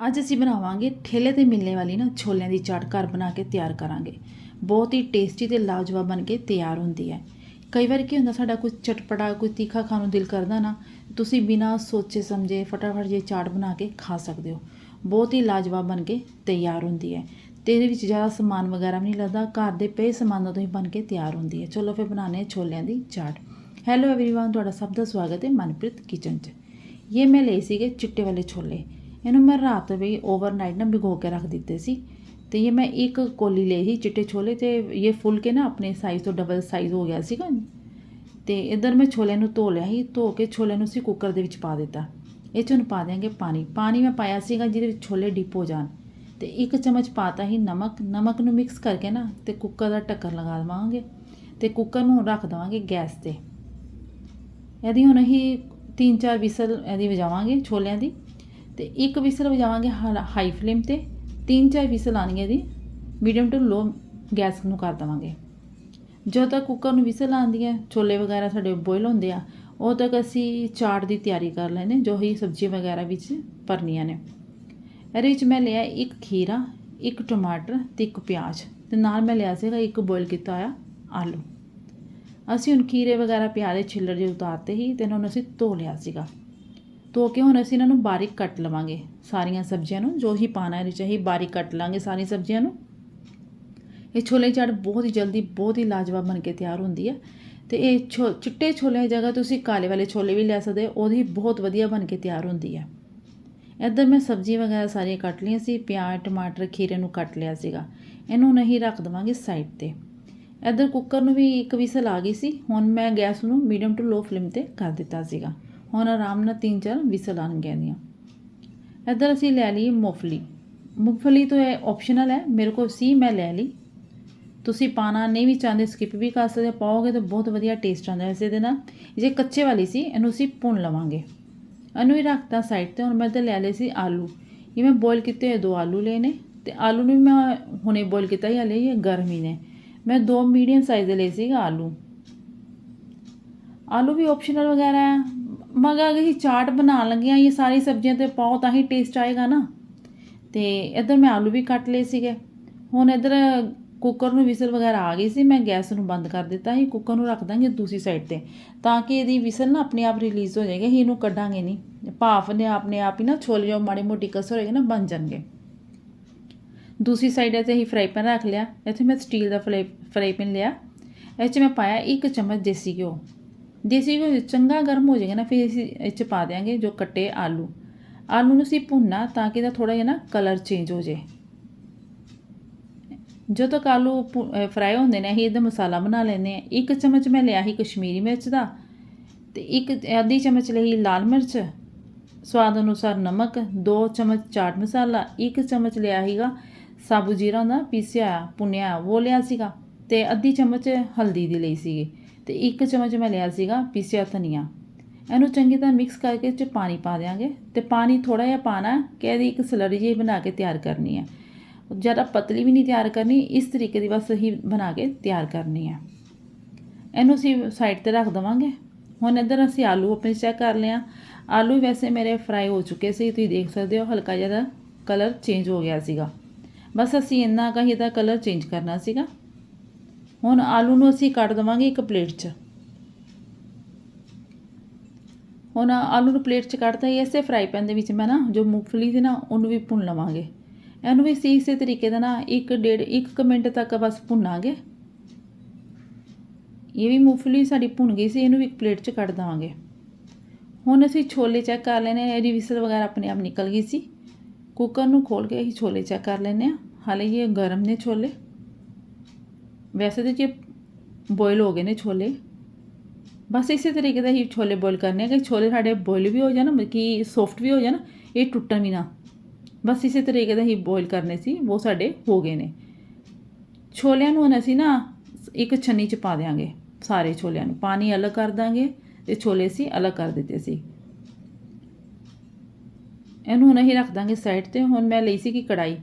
ਅੱਜ ਅਸੀਂ ਬਣਾਵਾਂਗੇ ਠੇਲੇ ਤੇ ਮਿਲਣੇ ਵਾਲੀ ਨਾ ਛੋਲਿਆਂ ਦੀ ਚਾਟ ਘਰ ਬਣਾ ਕੇ ਤਿਆਰ ਕਰਾਂਗੇ ਬਹੁਤ ਹੀ ਟੇਸਟੀ ਤੇ ਲਾਜਵਾਬ ਬਣ ਕੇ ਤਿਆਰ ਹੁੰਦੀ ਹੈ ਕਈ ਵਾਰ ਕੀ ਹੁੰਦਾ ਸਾਡਾ ਕੋਈ ਚਟਪਟਾ ਕੋਈ ਤਿੱਖਾ ਖਾਣ ਨੂੰ ਦਿਲ ਕਰਦਾ ਨਾ ਤੁਸੀਂ ਬਿਨਾਂ ਸੋਚੇ ਸਮਝੇ ਫਟਾਫਟ ਜੇ ਚਾਟ ਬਣਾ ਕੇ ਖਾ ਸਕਦੇ ਹੋ ਬਹੁਤ ਹੀ ਲਾਜਵਾਬ ਬਣ ਕੇ ਤਿਆਰ ਹੁੰਦੀ ਹੈ ਤੇ ਇਹਦੇ ਵਿੱਚ ਜ਼ਿਆਦਾ ਸਮਾਨ ਵਗੈਰਾ ਵੀ ਨਹੀਂ ਲੱਗਦਾ ਘਰ ਦੇ ਪਏ ਸਮਾਨਾਂ ਤੋਂ ਹੀ ਬਣ ਕੇ ਤਿਆਰ ਹੁੰਦੀ ਹੈ ਚਲੋ ਫਿਰ ਬਣਾਉਂਦੇ ਹਾਂ ਛੋਲਿਆਂ ਦੀ ਚਾਟ ਹੈਲੋ एवरीवन ਤੁਹਾਡਾ ਸਭ ਦਾ ਸਵਾਗਤ ਹੈ ਮਨਪ੍ਰੀਤ ਕਿਚਨ 'ਚ ਇਹ ਮੈਂ ਲਏ ਸੀਗੇ ਚਿੱਟੇ ਵਾਲੇ ਛੋਲੇ ਇਹਨੂੰ ਮੈਂ ਰਾਤ ਵੀ ਓਵਰਨਾਈਟ ਨਾ ਭਿਗੋ ਕੇ ਰੱਖ ਦਿੱਤੇ ਸੀ। ਤੇ ਇਹ ਮੈਂ ਇੱਕ ਕੋਲੀ ਲਈ ਸੀ ਚਿੱਟੇ ਛੋਲੇ ਤੇ ਇਹ ਫੁੱਲ ਕੇ ਨਾ ਆਪਣੇ ਸਾਈਜ਼ ਤੋਂ ਡਬਲ ਸਾਈਜ਼ ਹੋ ਗਿਆ ਸੀਗਾ। ਤੇ ਇਧਰ ਮੈਂ ਛੋਲੇ ਨੂੰ ਧੋ ਲਿਆ ਸੀ, ਧੋ ਕੇ ਛੋਲੇ ਨੂੰ ਅਸੀਂ ਕੁੱਕਰ ਦੇ ਵਿੱਚ ਪਾ ਦਿੱਤਾ। ਇਹ 'ਚ ਹੁਣ ਪਾ ਦਿਆਂਗੇ ਪਾਣੀ। ਪਾਣੀ ਮੈਂ ਪਾਇਆ ਸੀਗਾ ਜਿਹਦੇ ਵਿੱਚ ਛੋਲੇ ਡਿਪ ਹੋ ਜਾਣ। ਤੇ ਇੱਕ ਚਮਚ ਪਾਤਾ ਹੀ ਨਮਕ। ਨਮਕ ਨੂੰ ਮਿਕਸ ਕਰਕੇ ਨਾ ਤੇ ਕੁੱਕਰ ਦਾ ਢੱਕਣ ਲਗਾ ਦੇਵਾਂਗੇ ਤੇ ਕੁੱਕਰ ਨੂੰ ਰੱਖ ਦੇਵਾਂਗੇ ਗੈਸ ਤੇ। ਇਹਦੀ ਹੁਣ ਅਸੀਂ ਤਿੰਨ ਚਾਰ ਵਿਸਲ ਇਹਦੀ ਵਜਾਵਾਂਗੇ ਛੋਲਿਆਂ ਦੀ। ਤੇ ਇੱਕ ਵਿਸਲ ਵਜਾਵਾਂਗੇ ਹਾਈ ਫਲੇਮ ਤੇ। ਤਿੰਨ ਚਾਰ ਵਿਸਲ ਆਣਗੇ ਇਹਦੀ। ਮੀਡੀਅਮ ਟੂ ਲੋ ਗੈਸ ਨੂੰ ਕਰ ਦੇਵਾਂਗੇ। ਜਦੋਂ ਤੱਕ ਕੁੱਕਰ ਨੂੰ ਵਿਸਲ ਆਉਂਦੀ ਹੈ, ਛੋਲੇ ਵਗੈਰਾ ਸਾਡੇ ਬੋਇਲ ਹੁੰਦੇ ਆ, ਉਦੋਂ ਤੱਕ ਅਸੀਂ ਚਾਟ ਦੀ ਤਿਆਰੀ ਕਰ ਲੈਨੇ ਜੋ ਹੀ ਸਬਜ਼ੀਆਂ ਵਗੈਰਾ ਵਿੱਚ ਭਰਨੀਆਂ ਨੇ। ਇਹਦੇ ਵਿੱਚ ਮੈਂ ਲਿਆ ਇੱਕ ਖੀਰਾ, ਇੱਕ ਟਮਾਟਰ ਤੇ ਇੱਕ ਪਿਆਜ਼ ਤੇ ਨਾਲ ਮੈਂ ਲਿਆ ਸੀਗਾ ਇੱਕ ਬੋਇਲ ਕੀਤਾ ਹੋਇਆ ਆਲੂ। ਅਸੀਂ ਹੁਣ ਖੀਰੇ ਵਗੈਰਾ ਪਿਆਜ਼ ਦੇ ਛਿੱਲੜ ਜੇ ਉਤਾਰਤੇ ਹੀ ਤੇ ਇਹਨਾਂ ਨੂੰ ਅਸੀਂ ਧੋ ਲਿਆ ਸੀਗਾ। ਧੋ ਕੇ ਹੁਣ ਅਸੀਂ ਇਹਨਾਂ ਨੂੰ ਬਾਰੀਕ ਕੱਟ ਲਵਾਂਗੇ ਸਾਰੀਆਂ ਸਬਜ਼ੀਆਂ ਨੂੰ, ਜੋ ਹੀ ਪਾਣਾ ਇਹਦੇ ਚ ਹੀ ਬਾਰੀਕ ਕੱਟ ਲਾਂਗੇ ਸਾਰੀਆਂ ਸਬਜ਼ੀਆਂ ਨੂੰ। ਇਹ ਛੋਲੇ ਚਾਟ ਬਹੁਤ ਹੀ ਜਲਦੀ, ਬਹੁਤ ਹੀ ਲਾਜਵਾਬ ਬਣ ਕੇ ਤਿਆਰ ਹੁੰਦੀ ਹੈ। ਤੇ ਇਹ ਛੋ, ਚਿੱਟੇ ਛੋਲੇ ਦੀ ਜਗ੍ਹਾ ਤੁਸੀਂ ਕਾਲੇ ਵਾਲੇ ਛੋਲੇ ਵੀ ਲੈ ਸਕਦੇ ਹੋ, ਉਹਦੀ ਬਹੁਤ ਵਧੀਆ ਬਣ ਕੇ ਤਿਆਰ ਹੁੰਦੀ ਹੈ। ਇੱਧਰ ਮੈਂ ਸਬਜ਼ੀ ਵਗੈਰਾ ਸਾਰੀਆਂ ਕੱਟ ਲਈਆਂ ਸੀ, ਪਿਆਜ਼, ਟਮਾਟਰ, ਖੀਰੇ ਨੂੰ ਕੱਟ ਲਿਆ ਸੀਗਾ। ਇਹਨੂੰ ਨਹੀਂ ਰੱਖ ਦਵਾਂਗੇ ਸਾਈਡ ਤੇ। ਇੱਧਰ ਕੁੱਕਰ ਨੂੰ ਵੀ ਇੱਕ ਵਿਸਲ ਆ ਗਈ ਸੀ, ਹੁਣ ਮੈਂ ਗੈਸ ਨੂੰ ਮੀਡੀਅਮ ਟੂ ਲੋ ਫਲੇਮ ਤੇ ਕਰ ਦਿੱਤਾ ਸੀਗਾ। ਹੁਣ ਆਰਾਮ ਨਾਲ ਤਿੰਨ ਚਾਰ ਵਿਸਲ ਆਣਗੀਆਂ ਦੀਆਂ ਇੱਧਰ ਅਸੀਂ ਲੈ ਲਈ ਮੂੰਗਫਲੀ। ਮੂੰਗਫਲੀ ਤੋਂ ਇਹ ਆਪਸ਼ਨਲ ਹੈ, ਮੇਰੇ ਕੋਲ ਸੀ, ਮੈਂ ਲੈ ਲਈ। ਤੁਸੀਂ ਪਾਣਾ ਨਹੀਂ ਵੀ ਚਾਹੁੰਦੇ ਸਕਿਪ ਵੀ ਕਰ ਸਕਦੇ, ਪਾਓਗੇ ਤਾਂ ਬਹੁਤ ਵਧੀਆ ਟੇਸਟ ਆਉਂਦਾ ਵੈਸੇ ਇਹਦੇ ਨਾਲ ਜੇ ਕੱਚੇ ਵਾਲੀ ਸੀ, ਇਹਨੂੰ ਅਸੀਂ ਭੁੰਨ ਲਵਾਂਗੇ। ਇਹਨੂੰ ਹੀ ਰੱਖਤਾ ਸਾਈਡ ਤੇ, ਹੁਣ ਮੈਂ ਤਾਂ ਲੈ ਲਏ ਸੀ ਆਲੂ। ਇਹ ਮੈਂ ਬੋਇਲ ਕੀਤੇ ਹੋਏ ਦੋ ਆਲੂ ਲਏ ਨੇ, ਤੇ ਆਲੂ ਨੂੰ ਵੀ ਮੈਂ ਹੁਣੇ ਬੋਇਲ ਕੀਤਾ ਹੀ, ਹਲੇ ਇਹ ਗਰਮੀ ਨੇ। ਮੈਂ ਦੋ ਮੀਡੀਅਮ ਸਾਈਜ਼ ਦੇ ਲਏ ਸੀ ਆਲੂ। ਆਲੂ ਵੀ ਆਪਸ਼ਨਲ ਵਗੈਰਾ ਹੈ। ਮਗਰ ਅਗਰ ਅਸੀਂ ਚਾਟ ਬਣਾਉਣ ਲੱਗੇ ਆ ਇਹ ਸਾਰੀ ਸਬਜ਼ੀਆਂ ਤੇ ਪਾਓ ਤਾਂ ਹੀ ਟੇਸਟ ਆਏਗਾ ਨਾ। ਤੇ ਇੱਧਰ ਮੈਂ ਆਲੂ ਵੀ ਕੱਟ ਲਏ ਸੀਗੇ। ਹੁਣ ਇੱਧਰ ਕੁੱਕਰ ਨੂੰ ਵਿਸਲ ਵਗੈਰਾ ਆ ਗਈ ਸੀ, ਮੈਂ ਗੈਸ ਨੂੰ ਬੰਦ ਕਰ ਦਿੱਤਾ ਸੀ। ਕੁੱਕਰ ਨੂੰ ਰੱਖ ਦਾਂਗੇ ਦੂਸਰੀ ਸਾਈਡ ਤੇ, ਤਾਂ ਕਿ ਇਹਦੀ ਵਿਸਲ ਨਾ ਆਪਣੇ ਆਪ ਰਿਲੀਜ਼ ਹੋ ਜਾਏਗੀ, ਅਸੀਂ ਇਹਨੂੰ ਕੱਢਾਂਗੇ ਨਹੀਂ। ਭਾਫ ਨੇ ਆਪਣੇ ਆਪ ਹੀ ਨਾ ਛੋਲੇ ਜੋ ਮਾੜੀ ਮੋਟੀ ਕਸਰ ਹੋਏਗੀ ਨਾ, ਬਣ ਜਾਣਗੇ। ਦੂਸਰੀ ਸਾਈਡ ਤੇ ਹੀ ਫਰਾਈ ਪੈਨ ਰੱਖ ਲਿਆ। ਇੱਥੇ ਮੈਂ ਸਟੀਲ ਦਾ ਫਰਾਈ ਫਰਾਈ ਪੈਨ ਲਿਆ। ਇਹ 'ਚ ਮੈਂ ਪਾਇਆ ਇੱਕ ਚਮਚ ਦੇਸੀ ਘਿਓ। ਦੇਸੀ ਘਿਓ ਚੰਗਾ ਗਰਮ ਹੋ ਜਾਏਗਾ ਨਾ ਫਿਰ ਅਸੀਂ ਇਹ 'ਚ ਪਾ ਦਿਆਂਗੇ ਜੋ ਕੱਟੇ ਆਲੂ। ਆਲੂ ਨੂੰ ਅਸੀਂ ਭੁੰਨਣਾ ਤਾਂ ਕਿ ਇਹਦਾ ਥੋੜਾ ਜਿਹਾ ਨਾ ਕਲਰ ਚੇਂਜ ਹੋ ਜਾਏ। ਜਦੋਂ ਤੱਕ ਆਲੂ ਫਰਾਈ ਹੁੰਦੇ ਨੇ ਅਸੀਂ ਇਹਦਾ ਮਸਾਲਾ ਬਣਾ ਲੈਂਦੇ ਆ ਇੱਕ ਚਮਚ ਮੈਂ ਲਿਆ ਸੀ ਕਸ਼ਮੀਰੀ ਮਿਰਚ ਦਾ ਤੇ ਇੱਕ ਅੱਧੀ ਚਮਚ ਲਈ ਲਾਲ ਮਿਰਚ। ਸਵਾਦ ਅਨੁਸਾਰ ਨਮਕ ਦੋ ਚਮਚ ਚਾਟ ਮਸਾਲਾ ਇੱਕ ਚਮਚ ਲਿਆ ਸੀਗਾ ਸਾਬੂ ਜੀਰਾ ਦਾ ਪੀਸਿਆ ਹੋਇਆ, ਭੁੰਨਿਆ ਉਹ ਲਿਆ ਸੀਗਾ ਤੇ ਅੱਧੀ ਚਮਚ ਹਲਦੀ ਦੀ ਲਈ ਸੀਗੀ। ਤੇ ਇੱਕ ਚਮਚ ਮੈਂ ਲਿਆ ਸੀਗਾ ਪੀਸਿਆ ਧਨੀਆ, ਇਹਨੂੰ ਚੰਗੀ ਤਰ੍ਹਾਂ ਮਿਕਸ ਕਰਕੇ ਇਹ 'ਚ ਪਾਣੀ ਪਾ ਦਿਆਂਗੇ ਤੇ ਪਾਣੀ ਥੋੜਾ ਜਿਹਾ ਪਾਣਾ ਕਿ ਇਹਦੀ ਇੱਕ ਸਲਰੀ ਜਿਹੀ ਬਣਾ ਕੇ ਤਿਆਰ ਕਰਨੀ ਹੈ। ਜ਼ਿਆਦਾ ਪਤਲੀ ਵੀ ਨਹੀਂ ਤਿਆਰ ਕਰਨੀ, ਇਸ ਤਰੀਕੇ ਦੀ ਬਸ ਹੀ ਬਣਾ ਕੇ ਤਿਆਰ ਕਰਨੀ ਹੈ। ਇਹਨੂੰ ਅਸੀਂ ਸਾਈਡ ਤੇ ਰੱਖ ਦਵਾਂਗੇ। ਹੁਣ ਇੱਧਰ ਅਸੀਂ ਆਲੂ ਆਪਣੇ ਚੈੱਕ ਕਰ ਲਿਆ ਆਲੂ ਵੈਸੇ ਮੇਰੇ ਫਰਾਈ ਹੋ ਚੁੱਕੇ ਸੀ, ਤੁਸੀਂ ਦੇਖ ਸਕਦੇ ਹੋ ਹਲਕਾ ਜਿਹਾ ਕਲਰ ਚੇਂਜ ਹੋ ਗਿਆ ਸੀਗਾ। ਬਸ ਅਸੀਂ ਇੰਨਾ ਕੁ ਹੀ ਦਾ ਕਲਰ ਚੇਂਜ ਕਰਨਾ ਸੀਗਾ। ਹੁਣ ਆਲੂ ਨੂੰ ਅਸੀਂ ਕੱਟ ਦਵਾਂਗੇ ਇੱਕ ਪਲੇਟ 'ਚ। ਹੁਣ ਆਲੂ ਨੂੰ ਪਲੇਟ 'ਚ ਕੱਢਤਾ ਹੀ ਇਸੇ ਫਰਾਈ ਪੈਨ ਦੇ ਵਿੱਚ ਮੈਂ ਨਾ ਜੋ ਮੂੰਗਫਲੀ ਸੀ ਨਾ, ਉਹਨੂੰ ਵੀ ਭੁੰਨ ਲਵਾਂਗੇ। ਇਹਨੂੰ ਵੀ ਸੀ ਇਸੇ ਤਰੀਕੇ ਦਾ ਨਾ 1 ਡੇਢ 1 ਮਿੰਟ ਤੱਕ ਬਸ ਭੁੰਨਾਂਗੇ। ਇਹ ਵੀ ਮੂੰਗਫਲੀ ਸਾਡੀ ਭੁੰਨ ਗਈ ਸੀ, ਇਹਨੂੰ ਵੀ ਇੱਕ ਪਲੇਟ 'ਚ ਕੱਢ ਦਵਾਂਗੇ। ਹੁਣ ਅਸੀਂ ਛੋਲੇ ਚੈੱਕ ਕਰ ਲੈਨੇ ਇਹਦੀ ਵਿਸਲ ਵਗੈਰਾ ਆਪਣੇ ਆਪ ਨਿਕਲ ਗਈ ਸੀ। ਕੁੱਕਰ ਨੂੰ ਖੋਲ ਕੇ ਅਸੀਂ ਛੋਲੇ ਚੈੱਕ ਕਰ ਲੈਨੇ ਆ ਹਾਲੇ ਇਹ ਗਰਮ ਨੇ ਛੋਲੇ। ਵੈਸੇ ਤਾਂ ਜੇ ਬੋਇਲ ਹੋ ਗਏ ਨੇ ਛੋਲੇ, ਬਸ ਇਸੇ ਤਰੀਕੇ ਦਾ ਹੀ ਛੋਲੇ ਬੋਇਲ ਕਰਨੇ ਆ, ਕਿ ਛੋਲੇ ਸਾਡੇ ਬੋਇਲ ਵੀ ਹੋ ਜਾਣ, ਮਤਲਬ ਕਿ ਸੌਫਟ ਵੀ ਹੋ ਜਾਣ, ਇਹ ਟੁੱਟਣ ਵੀ ਨਾ। ਬਸ ਇਸੇ ਤਰੀਕੇ ਦਾ ਹੀ ਬੋਇਲ ਕਰਨੇ ਸੀ, ਉਹ ਸਾਡੇ ਹੋ ਗਏ ਨੇ। ਛੋਲਿਆਂ ਨੂੰ ਹੁਣ ਅਸੀਂ ਨਾ ਇੱਕ ਛੰਨੀ ਚ ਪਾ ਦਿਆਂਗੇ, ਸਾਰੇ ਛੋਲਿਆਂ ਨੂੰ। ਪਾਣੀ ਅਲੱਗ ਕਰ ਦਾਂਗੇ ਤੇ ਛੋਲੇ ਸੀ ਅਲੱਗ ਕਰ ਦਿੱਤੇ ਸੀ। ਇਹਨੂੰ ਹੁਣ ਅਸੀਂ ਰੱਖ ਦਾਂਗੇ ਸਾਈਡ ਤੇ, ਹੁਣ ਮੈਂ ਲਈ ਸੀ ਕਿ ਕੜਾਈ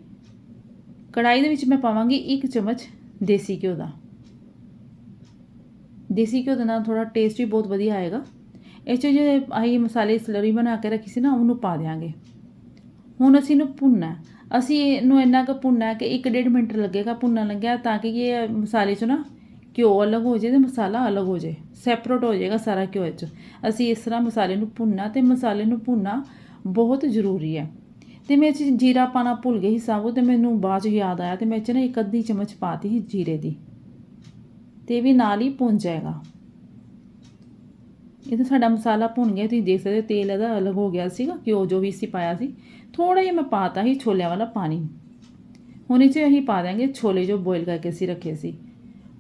ਕੜਾਈ ਦੇ ਵਿੱਚ ਮੈਂ ਪਾਵਾਂਗੀ ਇੱਕ ਚਮਚ ਦੇਸੀ ਘਿਓ ਦਾ। ਦੇਸੀ ਘਿਓ ਦੇ ਨਾਲ ਥੋੜਾ ਟੇਸਟ ਵੀ ਬਹੁਤ ਵਧੀਆ ਆਏਗਾ। ਇਹ 'ਚ ਜੇ ਆਹੀ ਮਸਾਲੇ ਸਲਰੀ ਬਣਾ ਕੇ ਰੱਖੀ ਸੀ ਨਾ, ਉਹਨੂੰ ਪਾ ਦਿਆਂਗੇ। ਹੁਣ ਅਸੀਂ ਇਹਨੂੰ ਭੁੰਨਣਾ ਅਸੀਂ ਇਹਨੂੰ ਇੰਨਾ ਕੁ ਭੁੰਨਣਾ ਹੈ ਕਿ 1.5 ਮਿੰਟ ਲੱਗੇਗਾ ਭੁੰਨਣ ਲੱਗਿਆ, ਤਾਂ ਕਿ ਇਹ ਮਸਾਲੇ 'ਚੋਂ ਨਾ ਘਿਓ ਅਲੱਗ ਹੋ ਜੇ ਤੇ ਮਸਾਲਾ ਅਲੱਗ ਹੋ ਜੇ ਸੈਪਰੇਟ ਹੋ ਜਾਏਗਾ ਸਾਰਾ ਘਿਓ 'ਚ। ਅਸੀਂ ਇਸ ਤਰ੍ਹਾਂ ਮਸਾਲੇ ਨੂੰ ਭੁੰਨਣਾ ਤੇ ਮਸਾਲੇ ਨੂੰ ਭੁੰਨਣਾ ਬਹੁਤ ਜ਼ਰੂਰੀ ਹੈ। ਤੇ ਮੈਂ 'ਚ ਜੀਰਾ ਪਾਣਾ ਭੁੱਲ ਗਈ ਸੀ ਸਾਬੂ ਤੇ ਮੈਨੂੰ ਬਾਅਦ 'ਚ ਯਾਦ ਆਇਆ ਤੇ ਮੈਂ 'ਚ ਨਾ ਇੱਕ ਅੱਧੀ ਚਮਚ ਪਾਤੀ ਸੀ ਜੀਰੇ ਦੀ। ਤੇ ਵੀ ਨਾਲ ਹੀ ਭੁੰਨ ਜਾਏਗਾ ਇਹ ਤਾਂ ਸਾਡਾ ਮਸਾਲਾ ਭੁੰਨ ਗਿਆ, ਤੁਸੀਂ ਦੇਖ ਸਕਦੇ ਹੋ, ਤੇਲ ਇਹਦਾ ਅਲੱਗ ਹੋ ਗਿਆ ਸੀਗਾ, ਘਿਓ ਜੋ ਵੀ ਸੀ ਪਾਇਆ ਸੀ। ਥੋੜਾ ਜਿਹਾ ਮੈਂ ਪਾਤਾ ਸੀ ਛੋਲਿਆਂ ਵਾਲਾ ਪਾਣੀ। ਹੁਣ ਇਹ 'ਚ ਅਸੀਂ ਪਾ ਦਾਂਗੇ ਛੋਲੇ ਜੋ ਬੋਇਲ ਕਰਕੇ ਅਸੀਂ ਰੱਖੇ ਸੀ।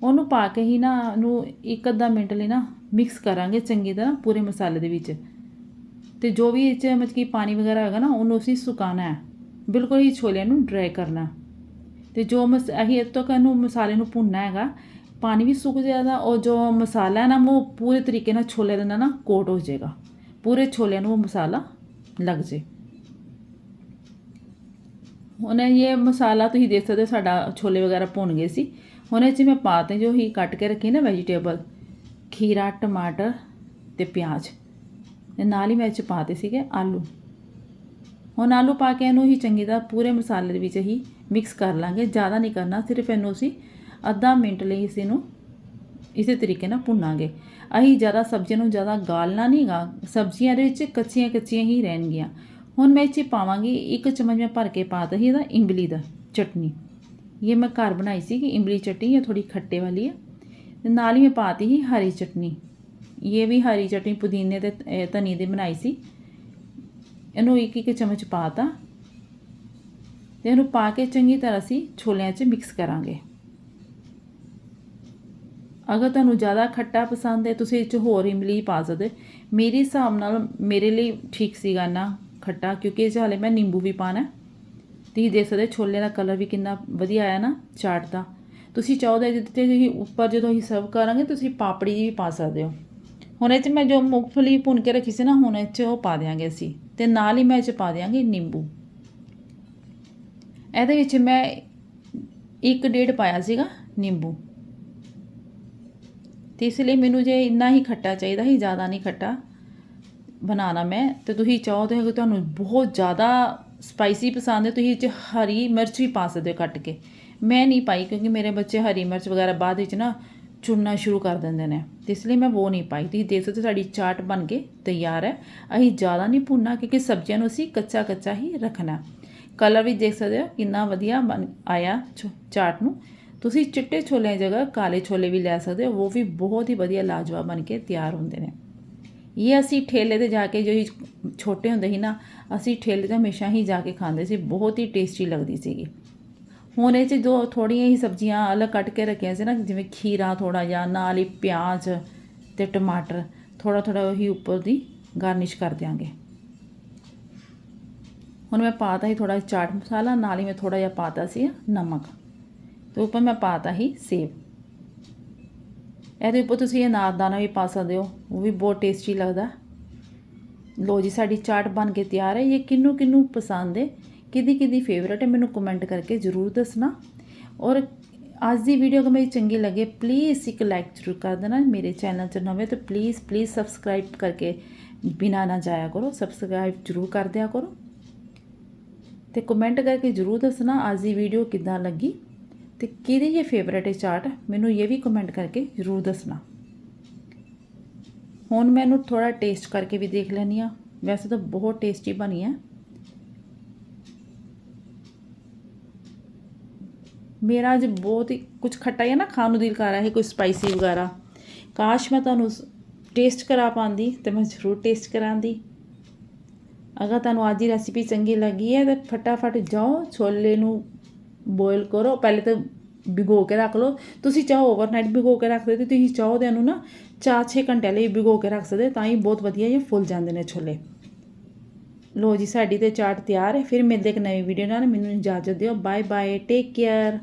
ਉਹਨੂੰ ਪਾ ਕੇ ਹੀ ਨਾ ਨੂੰ ਇੱਕ ਅੱਧਾ ਮਿੰਟ ਲਈ ਨਾ ਮਿਕਸ ਕਰਾਂਗੇ ਚੰਗੀ ਤਰ੍ਹਾਂ ਪੂਰੇ ਮਸਾਲੇ ਦੇ ਵਿੱਚ। ਤੇ ਜੋ ਵੀ ਇਹ 'ਚ ਮਤਲਬ ਕਿ ਪਾਣੀ ਵਗੈਰਾ ਹੈਗਾ ਨਾ, ਉਹਨੂੰ ਅਸੀਂ ਸੁਕਾਉਣਾ ਹੈ। ਬਿਲਕੁਲ ਹੀ ਛੋਲਿਆਂ ਨੂੰ ਡਰਾਈ ਕਰਨਾ। ਤੇ ਜੋ ਮਸ, ਅਸੀਂ ਇਹ ਤੋਂ ਇਹਨੂੰ ਮਸਾਲੇ ਨੂੰ ਭੁੰਨਣਾ ਹੈਗਾ, ਪਾਣੀ ਵੀ ਸੁੱਕ ਜਾਏਗਾ ਔਰ ਜੋ ਮਸਾਲਾ ਹੈ ਨਾ, ਉਹ ਪੂਰੇ ਤਰੀਕੇ ਨਾਲ ਛੋਲੇ ਦੇ ਨਾਲ ਨਾ ਕੋਟ ਹੋ ਜਾਏਗਾ। ਪੂਰੇ ਛੋਲਿਆਂ ਨੂੰ ਉਹ ਮਸਾਲਾ ਲੱਗ ਜੇ ਹੁਣ ਇਹ ਮਸਾਲਾ ਤੁਸੀਂ ਦੇਖ ਸਕਦੇ ਹੋ, ਸਾਡਾ ਛੋਲੇ ਵਗੈਰਾ ਭੁੰਨ ਗਏ ਸੀ। ਹੁਣ ਇਹ 'ਚ ਮੈਂ ਪਾਤੇ ਜੋ ਹੀ ਕੱਟ ਕੇ ਰੱਖੀ ਨਾ ਵੈਜੀਟੇਬਲ ਖੀਰਾ, ਟਮਾਟਰ ਤੇ ਪਿਆਜ਼। ਤੇ ਨਾਲ ਹੀ ਮੈਂ ਇਹ 'ਚ ਪਾਤੇ ਸੀਗੇ ਆਲੂ। ਹੁਣ ਆਲੂ ਪਾ ਕੇ ਇਹਨੂੰ ਹੀ ਚੰਗੀ ਤਰ੍ਹਾਂ ਪੂਰੇ ਮਸਾਲੇ ਦੇ ਵਿੱਚ ਹੀ ਮਿਕਸ ਕਰ ਲਾਂਗੇ। ਜ਼ਿਆਦਾ ਨਹੀਂ ਕਰਨਾ, ਸਿਰਫ ਇਹਨੂੰ ਅਸੀਂ ਅੱਧਾ ਮਿੰਟ ਲਈ ਇਸ ਨੂੰ ਇਸੇ ਤਰੀਕੇ ਨਾਲ ਭੁੰਨਾਂਗੇ। ਅਸੀਂ ਜ਼ਿਆਦਾ ਸਬਜ਼ੀਆਂ ਨੂੰ ਜ਼ਿਆਦਾ ਗਾਲਣਾ ਨਹੀਂਗਾ ਸਬਜ਼ੀਆਂ ਦੇ ਵਿੱਚ ਕੱਚੀਆਂ ਕੱਚੀਆਂ ਹੀ ਰਹਿਣਗੀਆਂ। ਹੁਣ ਮੈਂ ਇਹ 'ਚ ਪਾਵਾਂਗੀ ਇੱਕ ਚਮਚ ਮੈਂ ਭਰ ਕੇ ਪਾਤਾ ਸੀ ਇਹਦਾ ਇਮਲੀ ਦਾ ਚਟਨੀ। ਇਹ ਮੈਂ ਘਰ ਬਣਾਈ ਸੀ ਕਿ ਇਮਲੀ ਚਟਨੀ ਇਹ ਥੋੜੀ ਖੱਟੇ ਵਾਲੀ ਹੈ ਤੇ ਨਾਲ ਹੀ ਮੈਂ ਪਾਤੀ ਸੀ ਹਰੀ ਚਟਨੀ। ਇਹ ਵੀ ਹਰੀ ਚਟਨੀ ਪੁਦੀਨੇ ਤੇ ਧਨੀ ਧਨੀਏ ਦੀ ਬਣਾਈ ਸੀ ਇਹਨੂੰ ਇੱਕ ਇੱਕ ਚਮਚ ਪਾਤਾ ਤੇ ਇਹਨੂੰ ਪਾ ਕੇ ਚੰਗੀ ਤਰ੍ਹਾਂ ਅਸੀਂ ਛੋਲਿਆਂ 'ਚ ਮਿਕਸ ਕਰਾਂਗੇ ਅਗਰ ਤੁਹਾਨੂੰ ਜ਼ਿਆਦਾ ਖੱਟਾ ਪਸੰਦ ਹੈ ਤੁਸੀਂ ਇਹ 'ਚ ਹੋਰ ਇਮਲੀ ਪਾ ਸਕਦੇ ਮੇਰੇ ਹਿਸਾਬ ਨਾਲ ਮੇਰੇ ਲਈ ਠੀਕ ਸੀਗਾ ਨਾ ਖੱਟਾ ਕਿਉਂਕਿ ਇਹ 'ਚ ਹਾਲੇ ਮੈਂ ਨਿੰਬੂ ਵੀ ਪਾਣਾ ਤੁਸੀਂ ਦੇਖ ਸਕਦੇ ਹੋ ਛੋਲੇ ਦਾ ਕਲਰ ਵੀ ਕਿੰਨਾ ਵਧੀਆ ਆਇਆ ਨਾ ਚਾਟ ਦਾ ਤੁਸੀਂ ਚਾਹੋ ਤਾਂ ਇਹਦੇ ਤੇ ਤੁਸੀਂ ਉੱਪਰ ਜਦੋਂ ਅਸੀਂ ਸਰਵ ਕਰਾਂਗੇ ਤੁਸੀਂ ਪਾਪੜੀ ਵੀ ਪਾ ਸਕਦੇ ਹੋ ਹੁਣ ਇਹ 'ਚ ਮੈਂ ਜੋ ਮੂੰਗਫਲੀ ਭੁੰਨ ਕੇ ਰੱਖੀ ਸੀ ਨਾ, ਹੁਣ ਇਹ 'ਚ ਉਹ ਪਾ ਦਿਆਂਗੇ ਅਸੀਂ। ਤੇ ਨਾਲ ਹੀ ਮੈਂ ਇਹ 'ਚ ਪਾ ਦਿਆਂਗੇ ਨਿੰਬੂ। ਇਹਦੇ ਵਿੱਚ ਮੈਂ ਇੱਕ ਡੇਢ ਪਾਇਆ ਸੀਗਾ ਨਿੰਬੂ। ਤੇ ਇਸ ਲਈ ਮੈਨੂੰ ਜੇ ਇੰਨਾ ਹੀ ਖੱਟਾ ਚਾਹੀਦਾ ਸੀ, ਜ਼ਿਆਦਾ ਨਹੀਂ ਖੱਟਾ ਬਣਾਉਣਾ ਮੈਂ, ਤੇ ਤੁਸੀਂ ਚਾਹੋ ਤੇ ਅਗਰ ਤੁਹਾਨੂੰ ਬਹੁਤ ਜ਼ਿਆਦਾ ਸਪਾਈਸੀ ਪਸੰਦ ਹੈ, ਤੁਸੀਂ ਇਹ 'ਚ ਹਰੀ ਮਿਰਚ ਵੀ ਪਾ ਸਕਦੇ ਹੋ ਕੱਟ ਕੇ। ਮੈਂ ਨਹੀਂ ਪਾਈ ਕਿਉਂਕਿ ਮੇਰੇ ਬੱਚੇ ਹਰੀ ਮਿਰਚ ਵਗੈਰਾ ਬਾਅਦ ਵਿੱਚ ਨਾ ਚੁਣਨਾ ਸ਼ੁਰੂ ਕਰ ਦਿੰਦੇ ਨੇ। ਤੇ ਇਸ ਲਈ ਮੈਂ ਉਹ ਨਹੀਂ ਪਾਈ। ਤੁਸੀਂ ਦੇਖ ਸਕਦੇ ਸਾਡੀ ਚਾਟ ਬਣ ਕੇ ਤਿਆਰ ਹੈ। ਅਸੀਂ ਜ਼ਿਆਦਾ ਨਹੀਂ ਭੁੰਨਣਾ ਕਿਉਂਕਿ ਸਬਜ਼ੀਆਂ ਨੂੰ ਅਸੀਂ ਕੱਚਾ ਕੱਚਾ ਹੀ ਰੱਖਣਾ ਕਲਰ ਵੀ ਦੇਖ ਸਕਦੇ ਹੋ, ਕਿੰਨਾ ਵਧੀਆ ਬਣ ਆਇਆ ਛ- ਚਾਟ ਨੂੰ। ਤੁਸੀਂ ਚਿੱਟੇ ਛੋਲੇ ਦੀ ਜਗ੍ਹਾ ਕਾਲੇ ਛੋਲੇ ਵੀ ਲੈ ਸਕਦੇ ਹੋ। ਉਹ ਵੀ ਬਹੁਤ ਹੀ ਵਧੀਆ ਲਾਜਵਾਬ ਬਣ ਕੇ ਤਿਆਰ ਹੁੰਦੇ ਨੇ। ਇਹ ਅਸੀਂ ਠੇਲੇ ਤੇ ਜਾ ਕੇ ਜੋ ਛੋਟੇ ਹੁੰਦੇ ਸੀ ਨਾ, ਅਸੀਂ ਠੇਲੇ ਤੇ ਹਮੇਸ਼ਾ ਹੀ ਜਾ ਕੇ ਖਾਂਦੇ ਸੀ। ਬਹੁਤ ਹੀ ਟੇਸਟੀ ਲੱਗਦੀ ਸੀਗੀ। ਹੁਣ ਇਹ 'ਚ ਜੋ ਥੋੜੀਆਂ ਹੀ ਸਬਜ਼ੀਆਂ ਅਲੱਗ ਕੱਟ ਕੇ ਰੱਖੀਆਂ ਸੀ ਨਾ, ਜਿਵੇਂ ਖੀਰਾ ਥੋੜਾ ਜਿਹਾ, ਨਾਲ ਹੀ ਪਿਆਜ਼ ਤੇ ਟਮਾਟਰ ਥੋੜਾ ਥੋੜਾ ਉਹੀ ਉੱਪਰ ਦੀ ਗਾਰਨਿਸ਼ ਕਰ ਦਿਆਂਗੇ। ਹੁਣ ਮੈਂ ਪਾਤਾ ਹੀ ਥੋੜਾ ਚਾਟ ਮਸਾਲਾ, ਨਾਲ ਹੀ ਮੈਂ ਥੋੜਾ ਜਿਹਾ ਪਾਤਾ ਸੀ ਨਮਕ। ਤੇ ਉੱਪਰ ਮੈਂ ਪਾਤਾ ਹੀ ਸੇਬ। ਇਹਦੇ ਉੱਪਰ ਤੁਸੀਂ ਅਨਾਰਦਾਨਾ ਵੀ ਪਾ ਸਕਦੇ ਹੋ, ਉਹ ਵੀ ਬਹੁਤ ਟੇਸਟੀ ਲੱਗਦਾ। ਲੋ ਜੀ, ਸਾਡੀ ਚਾਟ ਬਣ ਕੇ ਤਿਆਰ ਹੈ, ਇਹ ਕਿੰਨੂੰ ਕਿੰਨੂੰ ਪਸੰਦ ਹੈ ਕਿਹਦੀ ਕਿਹਦੀ ਫੇਵਰਟ ਹੈ, ਮੈਨੂੰ ਕਮੈਂਟ ਕਰਕੇ ਜ਼ਰੂਰ ਦੱਸਣਾ। ਔਰ ਅੱਜ ਦੀ ਵੀਡੀਓ ਅਗਰ ਮੇਰੀ ਚੰਗੀ ਲੱਗੇ ਪਲੀਜ਼ ਇੱਕ ਲਾਈਕ ਜ਼ਰੂਰ ਕਰ ਦੇਣਾ, ਮੇਰੇ ਚੈਨਲ 'ਚ ਨਵੇਂ ਤਾਂ ਪਲੀਜ਼ ਪਲੀਜ਼ ਸਬਸਕ੍ਰਾਈਬ ਕਰਕੇ ਬਿਨਾ ਨਾ ਜਾਇਆ ਕਰੋ ਸਬਸਕ੍ਰਾਈਬ ਜ਼ਰੂਰ ਕਰ ਦਿਆ ਕਰੋ। ਤੇ ਕਮੈਂਟ ਕਰਕੇ ਜ਼ਰੂਰ ਦੱਸਣਾ ਅੱਜ ਦੀ ਵੀਡੀਓ ਕਿੱਦਾਂ ਲੱਗੀ ਤੇ ਕਿਹਦੀ ਇਹ ਫੇਵਰੇਟ ਹੈ ਚਾਟ ਮੈਨੂੰ ਇਹ ਵੀ ਕਮੈਂਟ ਕਰਕੇ ਜ਼ਰੂਰ ਦੱਸਣਾ। ਹੁਣ ਮੈਨੂੰ ਥੋੜਾ ਟੇਸਟ ਕਰਕੇ ਵੀ ਦੇਖ ਲੈਣੀ ਆ ਵੈਸੇ ਤਾਂ ਬਹੁਤ ਟੇਸਟੀ ਬਣੀ ਹੈ। ਮੇਰਾ ਅੱਜ ਬਹੁਤ ਹੀ ਕੁਝ ਖੱਟਾ ਹੈ ਨਾ ਖਾਣ ਨੂੰ ਦਿਲ ਕਰ ਰਿਹਾ ਹੈ ਕੋਈ ਸਪਾਈਸੀ ਵਗੈਰਾ। ਕਾਸ਼ ਮੈਂ ਤੁਹਾਨੂੰ ਟੇਸਟ ਕਰਾ ਪਾਉਂਦੀ ਤੇ ਮੈਂ ਜ਼ਰੂਰ ਟੇਸਟ ਕਰਾਂਦੀ। ਅਗਰ ਤੁਹਾਨੂੰ ਅੱਜ ਦੀ ਰੈਸਿਪੀ ਚੰਗੀ ਲੱਗੀ ਹੈ ਤਾਂ ਫਟਾਫਟ ਜਾਓ, ਛੋਲੇ ਨੂੰ ਬੋਇਲ ਕਰੋ। ਪਹਿਲੇ ਤਾਂ ਭਿਗੋ ਕੇ ਰੱਖ ਲਓ। ਤੁਸੀਂ ਚਾਹੋ ਓਵਰਨਾਈਟ ਭਿਗੋ ਕੇ ਰੱਖ ਸਕਦੇ ਤੁਸੀਂ ਚਾਹੋ ਤੇ ਇਹਨੂੰ ਨਾ 4-6 ਘੰਟੇ ਲਈ ਭਿਗੋ ਕੇ ਰੱਖ ਸਕਦੇ ਤਾਂ ਹੀ ਬਹੁਤ ਵਧੀਆ ਇਹ ਫੁੱਲ ਜਾਂਦੇ ਨੇ ਛੋਲੇ। ਲੋ ਜੀ, ਸਾਡੀ ਤੇ ਚਾਟ ਤਿਆਰ ਹੈ। ਫਿਰ ਮਿਲਦੇ ਇੱਕ ਨਵੀਂ ਵੀਡੀਓ ਨਾਲ। ਮੈਨੂੰ ਇਜਾਜ਼ਤ ਦਿਓ। Bye bye take care